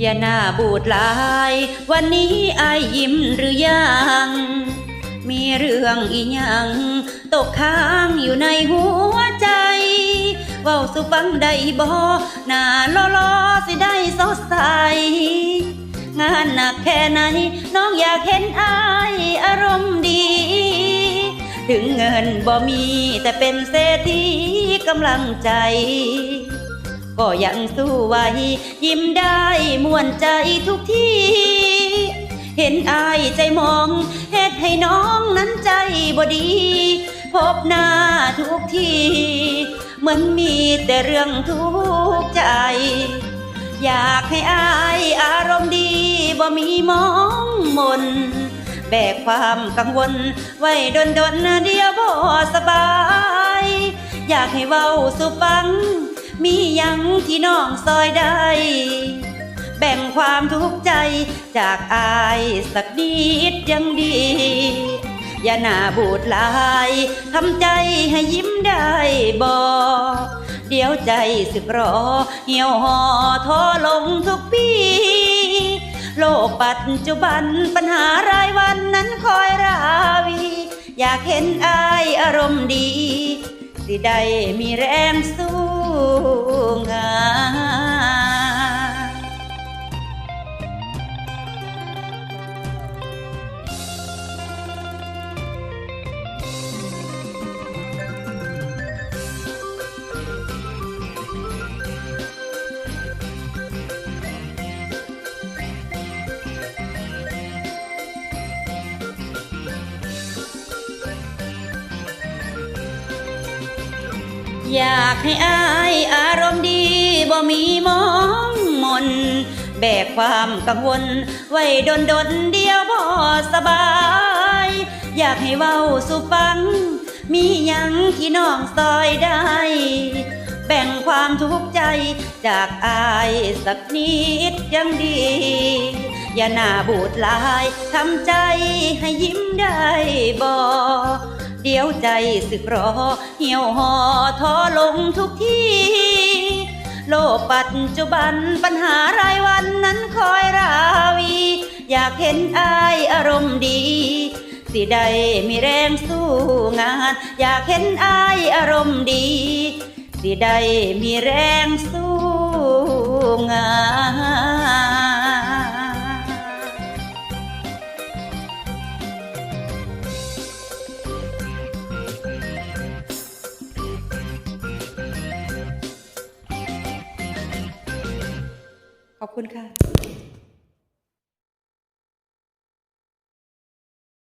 อย่าหน้าบูดลาย วันนี้อายยิ้มหรือยัง มีเรื่องอีหยัง ตกค้างอยู่ในหัวใจเว้าสุฟังได้บ่หน้าล้อลอๆสิได้สดใส งานหนักแค่ไหน น้องอยากเห็นอายอารมณ์ดี ถึงเงินบ่มีแต่เป็นเศรษฐีกำลังใจ ก็ยังสู้ไหวยิ้มได้มวนใจทุกที่ เห็นอายใจมองเฮ็ดให้น้องนั้นใจบ่ดี พบหน้าทุกทีเหมือนมีแต่เรื่องทุกข์ใจ อยากให้อายอารมณ์ดีบ่มีมองมนแบกความกังวล ไว้ดนดนเดียวบ่สบาย อยากให้เว้าสู่ฟัง มียังที่น้องซอยได้ แบ่งความทุกข์ใจจากอายสักนิดยังดี อย่าหน้าบูดลายทำใจให้ยิ้มได้บ่เดี๋ยวใจสึกรอ เหี่ยวห่อท้อลงทุกปีโลกปัจจุบันปัญหารายวันนั้นคอยราวี อยากเห็นอายอารมณ์ดี สิได้มีแรงสู้ งาน อยากให้อายอารมณ์ดีบ่มีมองมน แบกความกังวล ไว้ดนดนเดียวบ่สบาย อยากให้เว้าสู่ฟัง มียังที่น้องซอยได้ แบ่งความทุกข์ใจจากอายสักนิดยังดี อย่าหน้าบูดลายทำใจให้ยิ้มได้บ่ เดี๋ยวใจสึกรอ เหี่ยวห่อท้อลงทุกที่โลกปัจจุบันปัญหารายวันนั้นคอยราวี อยากเห็นอายอารมณ์ดี สิได้มีแรงสู้งาน อยากเห็นอายอารมณ์ดี สิได้มีแรงสู้งาน ขอบคุณค่ะ